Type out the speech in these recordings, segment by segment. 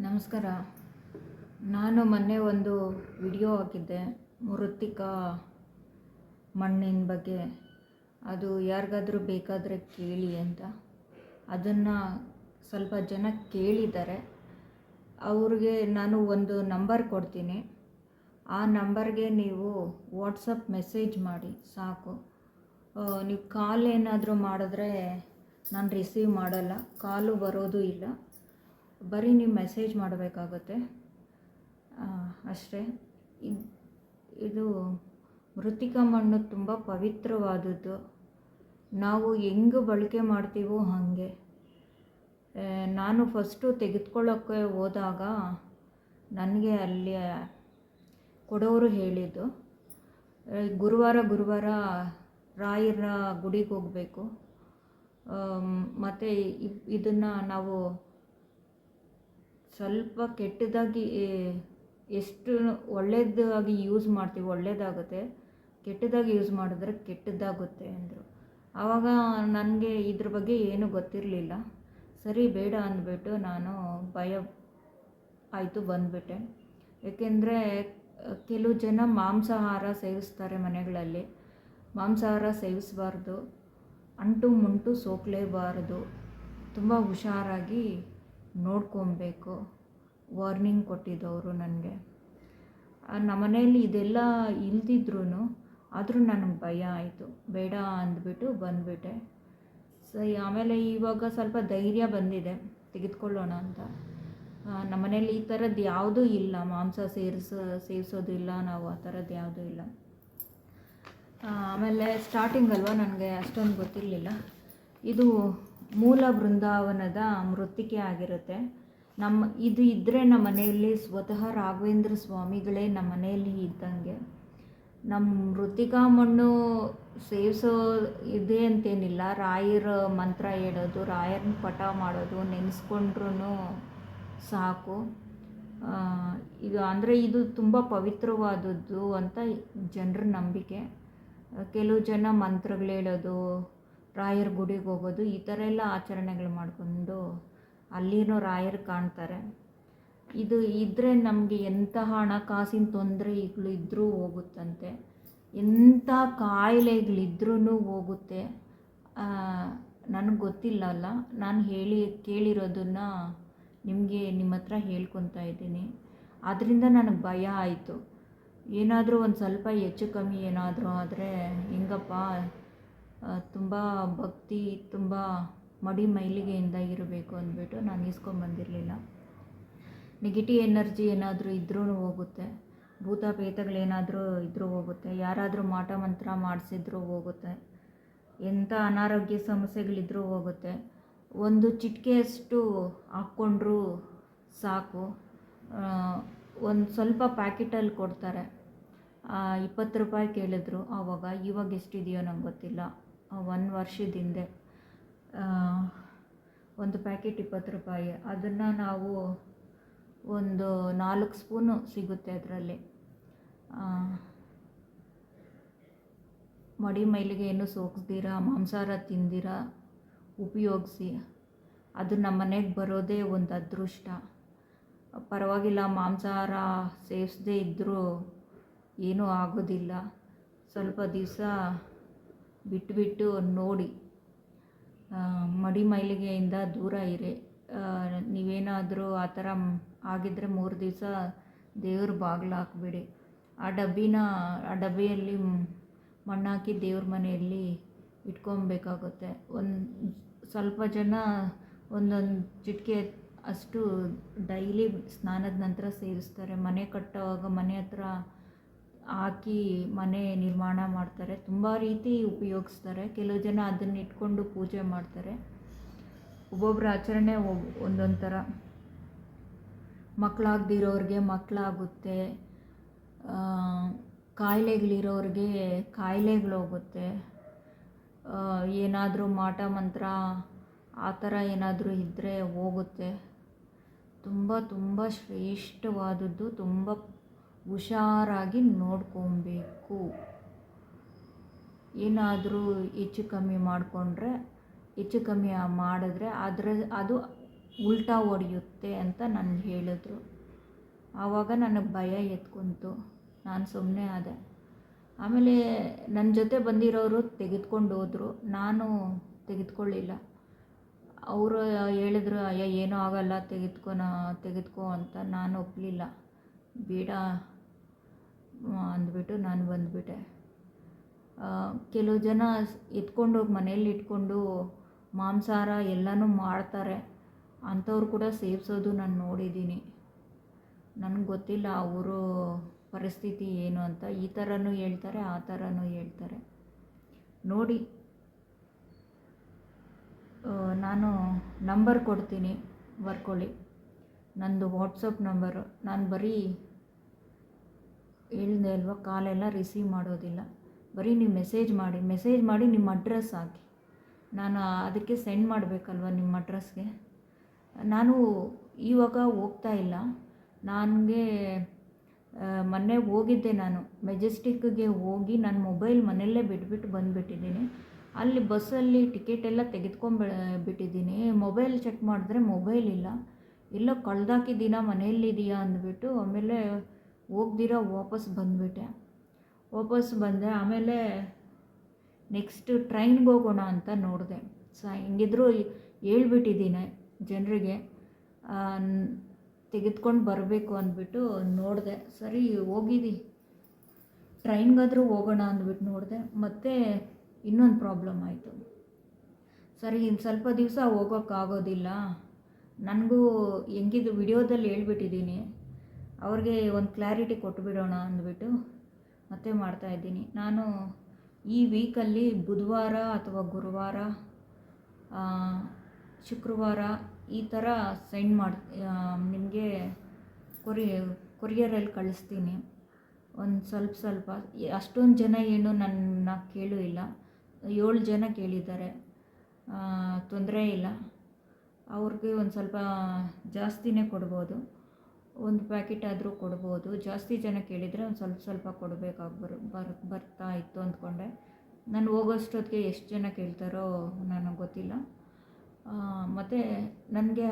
ನಮಸ್ಕಾರ. ನಾನು ಮೊನ್ನೆ ಒಂದು ವಿಡಿಯೋ ಹಾಕಿದ್ದೆ. ಮೃತ್ತಿಕಾ ಮಣ್ಣಿನ ಬಗ್ಗೆ. ಅದು ಯಾರಿಗಾದರೂ ಬೇಕಾದರೆ ಕೇಳಿ ಅಂತ. ಅದನ್ನು ಸ್ವಲ್ಪ ಜನ ಕೇಳಿದ್ದಾರೆ. ಅವ್ರಿಗೆ ನಾನು ಒಂದು ನಂಬರ್ ಕೊಡ್ತೀನಿ. ಆ ನಂಬರ್ಗೆ ನೀವು ವಾಟ್ಸಪ್ ಮೆಸೇಜ್ ಮಾಡಿ, ಸಾಕು. ನೀವು ಕಾಲ್ ಏನಾದರೂ ಮಾಡಿದ್ರೆ ನಾನು ರಿಸೀವ್ ಮಾಡಲ್ಲ. ಕಾಲು ಬರೋದು ಇಲ್ಲ. ಬರೀ ನೀವು ಮೆಸೇಜ್ ಮಾಡಬೇಕಾಗುತ್ತೆ. ಅಷ್ಟೇ. ಇದ್- ಮೃತಿಕ ಮಣ್ಣು ತುಂಬ ಪವಿತ್ರವಾದದ್ದು. ನಾವು ಹೆಂಗೆ ಬಳಕೆ ಮಾಡ್ತೀವೋ ಹಾಗೆ. ನಾನು ಫಸ್ಟು ತೆಗೆದುಕೊಳ್ಳೋಕ್ಕೆ ಹೋದಾಗ ನನಗೆ ಅಲ್ಲಿ ಕೊಡೋರು ಹೇಳಿದ್ದು ಗುರುವಾರ ಗುರುವಾರ ರಾಯರ ಗುಡಿಗೆ ಹೋಗಬೇಕು. ಮತ್ತು ಇದನ್ನು ನಾವು ಸ್ವಲ್ಪ ಕೆಟ್ಟದಾಗಿ ಎಷ್ಟು ಒಳ್ಳೆಯದಾಗಿ ಯೂಸ್ ಮಾಡ್ತೀವಿ ಒಳ್ಳೆಯದಾಗುತ್ತೆ ಕೆಟ್ಟದಾಗಿ ಯೂಸ್ ಮಾಡಿದ್ರೆ ಕೆಟ್ಟದ್ದಾಗುತ್ತೆ ಅಂದರು. ಆವಾಗ ನನಗೆ ಇದ್ರ ಬಗ್ಗೆ ಏನೂ ಗೊತ್ತಿರಲಿಲ್ಲ. ಸರಿ, ಬೇಡ ಅಂದ್ಬಿಟ್ಟು ನಾನು ಭಯ ಆಯಿತು ಬಂದುಬಿಟ್ಟೆ. ಏಕೆಂದರೆ, ಕೆಲವು ಜನ ಮಾಂಸಾಹಾರ ಸೇವಿಸ್ತಾರೆ ಮನೆಗಳಲ್ಲಿ. ಮಾಂಸಾಹಾರ ಸೇವಿಸಬಾರ್ದು, ಅಂಟು ಮುಂಟು ಸೋಕಲೇಬಾರದು. ತುಂಬ ಹುಷಾರಾಗಿ ನೋಡ್ಕೊಬೇಕು. ವಾರ್ನಿಂಗ್ ಕೊಟ್ಟಿದ್ದವರು ನನಗೆ. ನಮ್ಮನೇಲಿ ಇದೆಲ್ಲ ಇಲ್ದಿದ್ರೂ ಆದರೂ ನನಗೆ ಭಯ ಆಯಿತು. ಬೇಡ ಅಂದ್ಬಿಟ್ಟು ಬಂದುಬಿಟ್ಟೆ. ಸರಿ, ಆಮೇಲೆ ಇವಾಗ ಸ್ವಲ್ಪ ಧೈರ್ಯ ಬಂದಿದೆ. ತೆಗೆದುಕೊಳ್ಳೋಣ ಅಂತ. ನಮ್ಮನೇಲಿ ಈ ಥರದ್ದು ಯಾವುದೂ ಇಲ್ಲ. ಮಾಂಸ ಸೇರಿಸ ಸೇವಿಸೋದಿಲ್ಲ ನಾವು ಆ ಥರದ್ದು ಯಾವುದೂ ಇಲ್ಲ. ಆಮೇಲೆ ಸ್ಟಾರ್ಟಿಂಗ್ ಅಲ್ವಾ ನನಗೆ ಅಷ್ಟೊಂದು ಗೊತ್ತಿರಲಿಲ್ಲ. ಇದು ಮೂಲ ಬೃಂದಾವನದ ಮೃತ್ತಿಕೆ ಆಗಿರುತ್ತೆ. ನಮ್ಮ ಇದು ಇದ್ದರೆ ನಮ್ಮ ಮನೆಯಲ್ಲಿ ಸ್ವತಃ ರಾಘವೇಂದ್ರ ಸ್ವಾಮಿಗಳೇ ನಮ್ಮ ಮನೆಯಲ್ಲಿ ಇದ್ದಂಗೆ. ನಮ್ಮ ಮೃತ್ತಿಕಾ ಮಣ್ಣು ಸೇವಿಸೋ ಇದೆ ಅಂತೇನಿಲ್ಲ. ರಾಯರ ಮಂತ್ರ ಹೇಳೋದು ರಾಯರ್ನ ಪಟ ಮಾಡೋದು ನೆನೆಸ್ಕೊಂಡ್ರೂ ಸಾಕು. ಇದು ಅಂದರೆ ಇದು ತುಂಬ ಪವಿತ್ರವಾದದ್ದು ಅಂತ ಜನರ ನಂಬಿಕೆ. ಕೆಲವು ಜನ ಮಂತ್ರಗಳು ಹೇಳೋದು ರಾಯರ ಗುಡಿಗೆ ಹೋಗೋದು, ಈ ಥರ ಎಲ್ಲ ಆಚರಣೆಗಳು ಮಾಡಿಕೊಂಡು ಅಲ್ಲಿನೂ ರಾಯರು ಕಾಣ್ತಾರೆ. ಇದು ಇದ್ದರೆ ನಮಗೆ ಎಂತಹ ಹಣಕಾಸಿನ ತೊಂದರೆಗಳು ಇದ್ದರೂ ಹೋಗುತ್ತಂತೆ. ಎಂಥ ಕಾಯಿಲೆಗಳಿದ್ರೂ ಹೋಗುತ್ತೆ. ನನಗೆ ಗೊತ್ತಿಲ್ಲಲ್ಲ ನಾನು ಹೇಳಿ, ಕೇಳಿರೋದನ್ನು ನಿಮಗೆ ನಿಮ್ಮ ಹತ್ರ ಹೇಳ್ಕೊತಾ ಇದ್ದೀನಿ. ಅದರಿಂದ ನನಗೆ ಭಯ ಆಯಿತು. ಏನಾದರೂ ಒಂದು ಸ್ವಲ್ಪ ಹೆಚ್ಚು ಕಮ್ಮಿ ಏನಾದರೂ ಆದರೆ, ಹೆಂಗಪ್ಪ ತುಂಬ ಭಕ್ತಿ, ತುಂಬ ಮಡಿ ಮೈಲಿಗೆಯಿಂದ ಇರಬೇಕು ಅಂದ್ಬಿಟ್ಟು ನಾನು ಇಸ್ಕೊಂಬಂದಿರಲಿಲ್ಲ ನೆಗೆಟಿವ್ ಎನರ್ಜಿ ಏನಾದರೂ ಇದ್ರೂ ಹೋಗುತ್ತೆ. ಭೂತ ಪ್ರೇತಗಳೇನಾದರೂ ಇದ್ರೂ ಹೋಗುತ್ತೆ. ಯಾರಾದರೂ ಮಾಟ ಮಂತ್ರ ಮಾಡಿಸಿದ್ರೂ ಹೋಗುತ್ತೆ. ಎಂಥ ಅನಾರೋಗ್ಯ ಸಮಸ್ಯೆಗಳಿದ್ರೂ ಹೋಗುತ್ತೆ. ಒಂದು ಚಿಟಿಕೆಯಷ್ಟು ಹಾಕ್ಕೊಂಡ್ರೂ ಸಾಕು. ಒಂದು ಸ್ವಲ್ಪ ಪ್ಯಾಕೆಟಲ್ಲಿ ಕೊಡ್ತಾರೆ. ಇಪ್ಪತ್ತು ರೂಪಾಯಿ ಕೇಳಿದ್ರು ಆವಾಗ. ಇವಾಗ ಎಷ್ಟಿದೆಯೋ ನಂಗೆ ಗೊತ್ತಿಲ್ಲ. ಒಂದು ವರ್ಷದ ಹಿಂದೆ. ಒಂದು ಪ್ಯಾಕೆಟ್ ಇಪ್ಪತ್ತು ರೂಪಾಯಿ. ಅದನ್ನು ನಾವು ಒಂದು ನಾಲ್ಕು ಸ್ಪೂನು ಸಿಗುತ್ತೆ ಅದರಲ್ಲಿ. ಮಡಿ ಮೈಲಿಗೆ ಏನು ಸೋಕ್ಸ್ದಿರ, ಮಾಂಸಾಹಾರ ತಿಂದಿರ, ಉಪಯೋಗಿಸಿ. ಅದು ನಮ್ಮ ಮನೆಗೆ ಬರೋದೇ ಒಂದು ಅದೃಷ್ಟ. ಪರವಾಗಿಲ್ಲ, ಮಾಂಸಾಹಾರ ಸೇವಿಸದೇ ಇದ್ದರೂ ಏನೂ ಆಗೋದಿಲ್ಲ. ಸ್ವಲ್ಪ ದಿವಸ ಬಿಟ್ಬಿಟ್ಟು ನೋಡಿ ಮಡಿ ಮೈಲಿಗೆಯಿಂದ ದೂರ ಇರಿ. ನೀವೇನಾದರೂ ಆ ಥರ ಆಗಿದ್ದರೆ ಮೂರು ದಿವಸ ದೇವ್ರ ಬಾಗಿಲು ಹಾಕ್ಬಿಡಿ ಆ ಡಬ್ಬಿನ, ಆ ಡಬ್ಬಿಯಲ್ಲಿ ಮಣ್ಣಾಕಿ ದೇವ್ರ ಮನೆಯಲ್ಲಿ ಇಟ್ಕೊಬೇಕಾಗುತ್ತೆ. ಒಂದು ಸ್ವಲ್ಪ ಜನ ಒಂದೊಂದು ಚಿಟಿಕೆ ಅಷ್ಟು ಡೈಲಿ ಸ್ನಾನದ ನಂತರ ಸೇವಿಸ್ತಾರೆ. ಮನೆ ಕಟ್ಟೋವಾಗ ಮನೆ ಹತ್ರ ಹಾಕಿ ಮನೆ ನಿರ್ಮಾಣ ಮಾಡ್ತಾರೆ. ತುಂಬ ರೀತಿ ಉಪಯೋಗಿಸ್ತಾರೆ. ಕೆಲವು ಜನ ಅದನ್ನ ಇಟ್ಕೊಂಡು ಪೂಜೆ ಮಾಡ್ತಾರೆ. ಒಬ್ಬೊಬ್ಬರ ಆಚರಣೆ ಒಬ್ ಒಂದೊಂದು ಥರ ಮಕ್ಕಳಾಗ್ದಿರೋರಿಗೆ ಮಕ್ಕಳಾಗುತ್ತೆ ಕಾಯಿಲೆಗಳಿರೋರಿಗೆ ಕಾಯಿಲೆಗಳೋಗುತ್ತೆ. ಏನಾದರೂ ಮಾಟ ಮಂತ್ರ ಆ ಥರ ಏನಾದರೂ ಇದ್ದರೆ ಹೋಗುತ್ತೆ. ತುಂಬ ತುಂಬ ಶ್ರೇಷ್ಠವಾದದ್ದು. ತುಂಬ ಹುಷಾರಾಗಿ ನೋಡ್ಕೊಬೇಕು. ಏನಾದರೂ ಹೆಚ್ಚು ಕಮ್ಮಿ ಮಾಡಿಕೊಂಡ್ರೆ, ಹೆಚ್ಚು ಕಮ್ಮಿ ಮಾಡಿದ್ರೆ ಅದರ, ಅದು ಉಲ್ಟಾ ಹೊಡೆಯುತ್ತೆ ಅಂತ ನನಗೆ ಹೇಳಿದ್ರು. ಆವಾಗ ನನಗೆ ಭಯ ಎತ್ಕೊಂತು. ನಾನು ಸುಮ್ಮನೆ ಆದೆ. ಆಮೇಲೆ ನನ್ನ ಜೊತೆ ಬಂದಿರೋರು ತೆಗೆದುಕೊಂಡು ಹೋದರು. ನಾನು ತೆಗೆದುಕೊಳ್ಳಿಲ್ಲ. ಅವರು ಹೇಳಿದ್ರು, ಅಯ್ಯ, ಏನೂ ಆಗಲ್ಲ, ತೆಗೆದುಕೊನ, ತೆಗೆದುಕೋ ಅಂತ. ನಾನು ಒಪ್ಪಲಿಲ್ಲ ಬೇಡ. ಅಂದ್ಬಿಟ್ಟು ನಾನು ಬಂದುಬಿಟ್ಟೆ. ಕೆಲವು ಜನ ಎತ್ಕೊಂಡೋಗಿ ಮನೇಲಿ ಇಟ್ಕೊಂಡು ಮಾಂಸಾಹಾರ ಎಲ್ಲನೂ ಮಾಡ್ತಾರೆ. ಅಂಥವ್ರು ಕೂಡ ಸೇವಿಸೋದು ನಾನು ನೋಡಿದ್ದೀನಿ. ನನಗೆ ಗೊತ್ತಿಲ್ಲ ಅವರು ಪರಿಸ್ಥಿತಿ ಏನು ಅಂತ. ಈ ಥರನೂ ಹೇಳ್ತಾರೆ, ಆ ಥರನೂ ಹೇಳ್ತಾರೆ. ನೋಡಿ. ನಾನು ನಂಬರ್ ಕೊಡ್ತೀನಿ ಬರ್ಕೊಳ್ಳಿ ನಂದು ವಾಟ್ಸಪ್ ನಂಬರು. ನಾನು ಬರೀ ಹೇಳಿದೆ ಅಲ್ವಾ, ಕಾಲೆಲ್ಲ ರಿಸೀವ್ ಮಾಡೋದಿಲ್ಲ. ಬರೀ ನೀವು ಮೆಸೇಜ್ ಮಾಡಿ ಮೆಸೇಜ್ ಮಾಡಿ ನಿಮ್ಮ ಅಡ್ರೆಸ್ ಹಾಕಿ. ನಾನು ಅದಕ್ಕೆ ಸೆಂಡ್ ಮಾಡಬೇಕಲ್ವ ನಿಮ್ಮ ಅಡ್ರೆಸ್ಗೆ ನಾನು ಇವಾಗ ಹೋಗ್ತಾ ಇಲ್ಲ. ನನಗೆ ಮೊನ್ನೆ ಹೋಗಿದ್ದೆ ನಾನು. ಮೆಜೆಸ್ಟಿಕ್ಗೆ ಹೋಗಿ ನನ್ನ ಮೊಬೈಲ್ ಮನೆಯಲ್ಲೇ ಬಿಟ್ಬಿಟ್ಟು ಬಂದುಬಿಟ್ಟಿದ್ದೀನಿ. ಅಲ್ಲಿ ಬಸ್ಸಲ್ಲಿ ಟಿಕೆಟ್ ಎಲ್ಲ ತೆಗೆದುಕೊಂಬ ಬಿಟ್ಟಿದ್ದೀನಿ. ಮೊಬೈಲ್ ಚೆಕ್ ಮಾಡಿದ್ರೆ ಮೊಬೈಲ್ ಇಲ್ಲ. ಎಲ್ಲೋ ಕಳ್ದಾಕಿದ್ದೀನ ಮನೆಯಲ್ಲಿದೆಯಾ ಅಂದ್ಬಿಟ್ಟು ಆಮೇಲೆ ಹೋಗ್ದಿರ ವಾಪಸ್ ಬಂದುಬಿಟ್ಟೆ. ವಾಪಸ್ ಬಂದೆ, ಆಮೇಲೆ ನೆಕ್ಸ್ಟ್ ಟ್ರೈನ್ಗೆ ಹೋಗೋಣ ಅಂತ ನೋಡಿದೆ. ಸೊ ಹೆಂಗಿದ್ರು ಹೇಳ್ಬಿಟ್ಟಿದ್ದೀನಿ ಜನರಿಗೆ ತೆಗೆದುಕೊಂಡು ಬರಬೇಕು ಅಂದ್ಬಿಟ್ಟು ನೋಡಿದೆ. ಸರಿ ಹೋಗಿದ್ದಿ ಟ್ರೈನ್ಗಾದರೂ ಹೋಗೋಣ ಅಂದ್ಬಿಟ್ಟು ನೋಡಿದೆ. ಮತ್ತೆ ಇನ್ನೊಂದು ಪ್ರಾಬ್ಲಮ್ ಆಯಿತು. ಸರಿ ಇನ್ನು ಸ್ವಲ್ಪ ದಿವಸ ಹೋಗೋಕ್ಕಾಗೋದಿಲ್ಲ ನನಗೂ ಹೆಂಗಿದ್ದು ವಿಡಿಯೋದಲ್ಲಿ ಹೇಳ್ಬಿಟ್ಟಿದ್ದೀನಿ. ಅವ್ರಿಗೆ ಒಂದು ಕ್ಲಾರಿಟಿ ಕೊಟ್ಟುಬಿಡೋಣ ಅಂದ್ಬಿಟ್ಟು ಮತ್ತೆ ಮಾಡ್ತಾಯಿದ್ದೀನಿ ನಾನು ಈ ವೀಕಲ್ಲಿ ಬುಧವಾರ ಅಥವಾ ಗುರುವಾರ ಶುಕ್ರವಾರ ಈ ಥರ ಸೆಂಡ್ ಮಾಡಿ ನಿಮಗೆ ಕೊರಿ ಕೊರಿಯರಲ್ಲಿ ಕಳಿಸ್ತೀನಿ. ಒಂದು ಸ್ವಲ್ಪ ಸ್ವಲ್ಪ. ಅಷ್ಟೊಂದು ಜನ ಏನು ನನ್ನ ಕೇಳೂ ಇಲ್ಲ. ಏಳು ಜನ ಕೇಳಿದ್ದಾರೆ. ತೊಂದರೆ ಇಲ್ಲ. ಅವ್ರಿಗೆ ಒಂದು ಸ್ವಲ್ಪ ಜಾಸ್ತಿನೇ ಕೊಡ್ಬೋದು. ಒಂದು ಪ್ಯಾಕೆಟ್ ಆದರೂ ಕೊಡ್ಬೋದು. ಜಾಸ್ತಿ ಜನ ಕೇಳಿದರೆ ಒಂದು ಸ್ವಲ್ಪ ಸ್ವಲ್ಪ ಕೊಡಬೇಕಾಗಿ ಬರು, ಬರ್, ಬರ್ತಾ ಇತ್ತು ಅಂದ್ಕೊಂಡೆ. ನಾನು ಹೋಗೋಷ್ಟೊತ್ತಿಗೆ ಎಷ್ಟು ಜನ ಕೇಳ್ತಾರೋ ನನಗೆ ಗೊತ್ತಿಲ್ಲ. ಮತ್ತು ನನಗೆ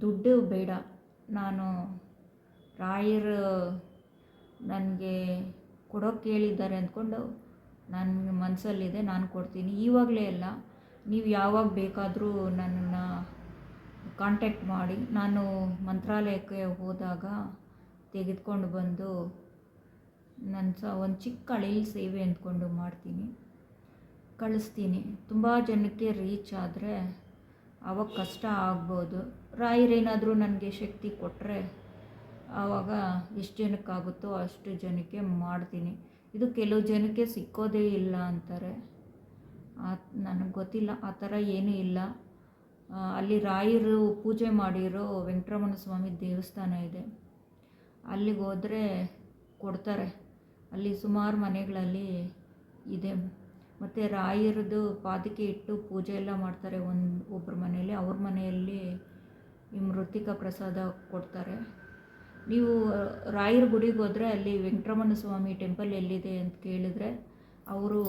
ದುಡ್ಡು ಬೇಡ. ನಾನು ರಾಯರ್ ನನಗೆ ಕೊಡೋಕ್ಕೆ ಕೇಳಿದ್ದಾರೆ ಅಂದ್ಕೊಂಡು ನನ್ನ ಮನಸ್ಸಲ್ಲಿದೆ ನಾನು ಕೊಡ್ತೀನಿ. ಇವಾಗಲೇ ಅಲ್ಲ, ನೀವು ಯಾವಾಗ ಬೇಕಾದರೂ ನನ್ನನ್ನು ಕಾಂಟ್ಯಾಕ್ಟ್ ಮಾಡಿ, ನಾನು ಮಂತ್ರಾಲಯಕ್ಕೆ ಹೋದಾಗ ತೆಗೆದುಕೊಂಡು ಬಂದು ನನ್ನ ಸ ಒಂದು ಚಿಕ್ಕ ಅಳಿಲ್ ಸೇವೆ ಅಂದ್ಕೊಂಡು ಮಾಡ್ತೀನಿ. ಕಳಿಸ್ತೀನಿ. ತುಂಬ ಜನಕ್ಕೆ ರೀಚ್ ಆದರೆ ಆವಾಗ ಕಷ್ಟ ಆಗ್ಬೋದು. ರಾಯರೇನಾದರೂ ನನಗೆ ಶಕ್ತಿ ಕೊಟ್ಟರೆ ಆವಾಗ ಎಷ್ಟು ಜನಕ್ಕಾಗುತ್ತೋ ಅಷ್ಟು ಜನಕ್ಕೆ ಮಾಡ್ತೀನಿ. ಇದು ಕೆಲವು ಜನಕ್ಕೆ ಸಿಕ್ಕೋದೇ ಇಲ್ಲ ಅಂತಾರೆ. ನನಗೆ ಗೊತ್ತಿಲ್ಲ. ಆ ಥರ ಏನೂ ಇಲ್ಲ. ಅಲ್ಲಿ ರಾಯರು ಪೂಜೆ ಮಾಡಿರೋ ವೆಂಕಟರಮಣ ಸ್ವಾಮಿ ದೇವಸ್ಥಾನ ಇದೆ. ಅಲ್ಲಿಗೆ ಹೋದರೆ ಕೊಡ್ತಾರೆ. ಅಲ್ಲಿ ಸುಮಾರು ಮನೆಗಳಲ್ಲಿ ಇದೆ. ಮತ್ತು ರಾಯರದು ಪಾದಕೆ ಇಟ್ಟು ಪೂಜೆ ಎಲ್ಲ ಮಾಡ್ತಾರೆ ಒಂದು ಒಬ್ಬರ ಮನೆಯಲ್ಲಿ. ಅವ್ರ ಮನೆಯಲ್ಲಿ ಈ ಮೃತಿಕ ಪ್ರಸಾದ ಕೊಡ್ತಾರೆ. ನೀವು, ರಾಯರ ಗುಡಿಗೆ ಹೋದರೆ ಅಲ್ಲಿ ವೆಂಕಟರಮಣ ಸ್ವಾಮಿ ಟೆಂಪಲ್ ಎಲ್ಲಿದೆ ಅಂತ ಕೇಳಿದರೆ, ಅವರು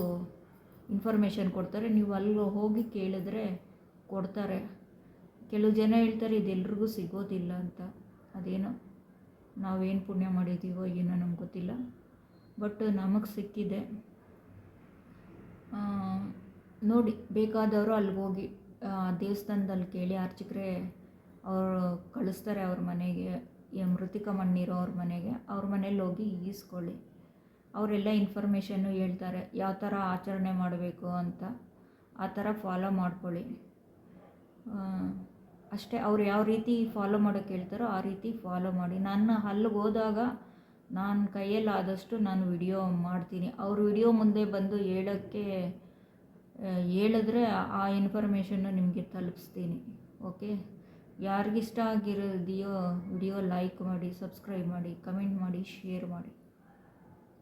ಇನ್ಫಾರ್ಮೇಷನ್ ಕೊಡ್ತಾರೆ. ನೀವು ಅಲ್ಲಿ ಹೋಗಿ ಕೇಳಿದ್ರೆ ಕೊಡ್ತಾರೆ. ಕೆಲವು ಜನ ಹೇಳ್ತಾರೆ, ಇದೆಲ್ರಿಗೂ ಸಿಗೋದಿಲ್ಲ ಅಂತ. ಅದೇನೋ, ನಾವೇನು ಪುಣ್ಯ ಮಾಡಿದ್ದೀವೋ ಏನೋ ನಮ್ಗೆ ಗೊತ್ತಿಲ್ಲ. ಬಟ್ ನಮಗೆ ಸಿಕ್ಕಿದೆ. ನೋಡಿ, ಬೇಕಾದವರು ಅಲ್ಲಿಗೆ ಹೋಗಿ ದೇವಸ್ಥಾನದಲ್ಲಿ ಕೇಳಿ ಅರ್ಚಕರೇ ಅವರು ಕಳಿಸ್ತಾರೆ ಅವ್ರ ಮನೆಗೆ ಮೃತಿಕ ಮಣ್ಣಿರೋ ಅವ್ರ ಮನೆಗೆ. ಅವ್ರ ಮನೇಲಿ ಹೋಗಿ ಈಸ್ಕೊಳ್ಳಿ. ಅವರೆಲ್ಲ ಇನ್ಫಾರ್ಮೇಷನ್ನು ಹೇಳ್ತಾರೆ, ಯಾವ ಥರ ಆಚರಣೆ ಮಾಡಬೇಕು ಅಂತ, ಆ ಥರ ಫಾಲೋ ಮಾಡ್ಕೊಳ್ಳಿ. ಅಷ್ಟೇ ಅವ್ರು ಯಾವ ರೀತಿ ಫಾಲೋ ಮಾಡೋಕ್ಕೆ ಹೇಳ್ತಾರೋ ಆ ರೀತಿ ಫಾಲೋ ಮಾಡಿ. ನನ್ನ ಅಲ್ಲಿಗೆ ಹೋದಾಗ ನಾನು ಕೈಯಲ್ಲಿ ಆದಷ್ಟು ನಾನು ವಿಡಿಯೋ ಮಾಡ್ತೀನಿ. ಅವರು ವಿಡಿಯೋ ಮುಂದೆ ಬಂದು ಹೇಳೋಕ್ಕೆ ಹೇಳಿದ್ರೆ ಆ ಇನ್ಫಾರ್ಮೇಷನ್ನು ನಿಮಗೆ ತಲುಪಿಸ್ತೀನಿ. ಓಕೆ ಯಾರಿಗಿಷ್ಟ ಆಗಿರೋದಿಯೋ ವಿಡಿಯೋ ಲೈಕ್ ಮಾಡಿ ಸಬ್ಸ್ಕ್ರೈಬ್ ಮಾಡಿ ಕಮೆಂಟ್ ಮಾಡಿ ಶೇರ್ ಮಾಡಿ.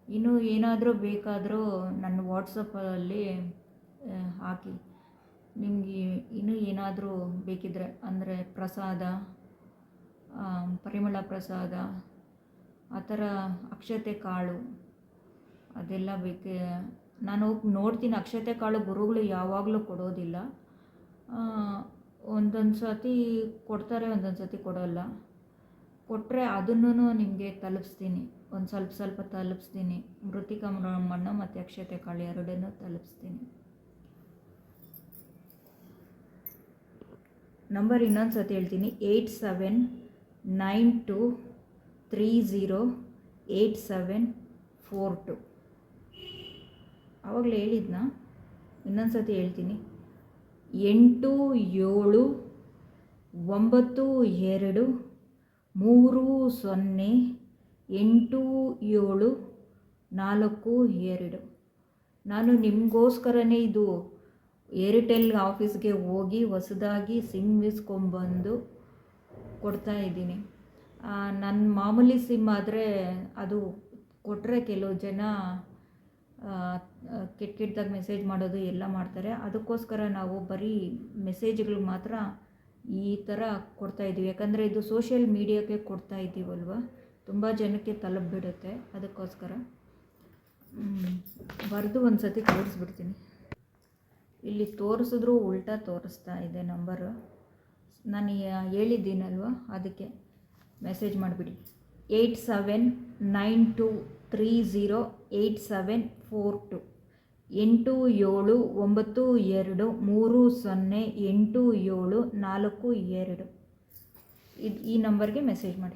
ಇನ್ನೂ ಏನಾದರೂ ಬೇಕಾದರೂ ನನ್ನ ವಾಟ್ಸಪ್ಪಲ್ಲಿ ಹಾಕಿ. ನಿಮಗೆ ಇನ್ನೂ ಏನಾದರೂ ಬೇಕಿದ್ರೆ, ಅಂದರೆ ಪ್ರಸಾದ ಪರಿಮಳ ಪ್ರಸಾದ, ಆ ಥರ ಅಕ್ಷತೆ ಕಾಳು, ಅದೆಲ್ಲ ಬೇಕೆ. ನಾನು ನೋಡ್ತೀನಿ, ಅಕ್ಷತೆ ಕಾಳು ಗುರುಗಳು ಯಾವಾಗಲೂ ಕೊಡೋದಿಲ್ಲ. ಒಂದೊಂದು ಸತಿ ಕೊಡ್ತಾರೆ, ಒಂದೊಂದು ಸತಿ ಕೊಡೋಲ್ಲ. ಕೊಟ್ಟರೆ ಅದನ್ನು ನಿಮಗೆ ತಲುಪಿಸ್ತೀನಿ. ಒಂದು ಸ್ವಲ್ಪ ಸ್ವಲ್ಪ ತಲುಪಿಸ್ತೀನಿ. ಮೃತಿಕ ಮಣ್ಣು ಮತ್ತು ಅಕ್ಷತೆ ಕಾಳು ಎರಡನ್ನೂ ತಲುಪಿಸ್ತೀನಿ. ನಂಬರ್ ಇನ್ನೊಂದು ಸತಿ ಹೇಳ್ತೀನಿ. Eight seven nine two three zero eight seven four two. ಆವಾಗಲೇ ಹೇಳಿದ್ನ? ಇನ್ನೊಂದು ಸತಿ ಹೇಳ್ತೀನಿ. ಎಂಟು, ಏಳು, ಒಂಬತ್ತು, ಎರಡು, ಮೂರು, ಸೊನ್ನೆ, ಎಂಟು, ಏಳು, ನಾಲ್ಕು, ಎರಡು. ನಾನು ನಿಮಗೋಸ್ಕರನೇ ಇದು ಏರ್ಟೆಲ್ ಆಫೀಸ್ಗೆ ಹೋಗಿ ಹೊಸದಾಗಿ ಸಿಮ್ ಇಸ್ಕೊಂಬಂದು ಕೊಡ್ತಾ ಇದ್ದೀನಿ. ನನ್ನ ಮಾಮೂಲಿ ಸಿಮ್ ಆದರೆ ಅದು ಕೊಟ್ಟರೆ ಕೆಲವು ಜನ ಕೆಟ್ಟ ಕೆಟ್ಟದಾಗ ಮೆಸೇಜ್ ಮಾಡೋದು ಎಲ್ಲ ಮಾಡ್ತಾರೆ. ಅದಕ್ಕೋಸ್ಕರ ನಾವು ಬರೀ ಮೆಸೇಜ್ಗಳು ಮಾತ್ರ ಈ ಥರ ಕೊಡ್ತಾ ಇದ್ದೀವಿ. ಯಾಕಂದರೆ ಇದು ಸೋಷಿಯಲ್ ಮೀಡಿಯಾಕ್ಕೆ ಕೊಡ್ತಾ ಇದ್ದೀವಲ್ವ? ತುಂಬ ಜನಕ್ಕೆ ತಲುಪಿಬಿಡುತ್ತೆ. ಅದಕ್ಕೋಸ್ಕರ ಬರೆದು ಒಂದು ಸತಿ ತೋರಿಸ್ಬಿಡ್ತೀನಿ. ಇಲ್ಲಿ ತೋರಿಸಿದ್ರು ಉಲ್ಟಾ ತೋರಿಸ್ತಾ ಇದೆ ನಂಬರು. ನಾನು ಹೇಳಿದ್ದೀನಲ್ವ? ಅದಕ್ಕೆ ಮೆಸೇಜ್ ಮಾಡಿಬಿಡಿ. Eight seven nine two three zero eight seven four two. ಎಂಟು ಏಳು ಒಂಬತ್ತು ಎರಡು ಮೂರು ಸೊನ್ನೆ ಎಂಟು ಏಳು ನಾಲ್ಕು ಎರಡು. ಇದು ಈ ನಂಬರ್ಗೆ ಮೆಸೇಜ್ ಮಾಡಿ.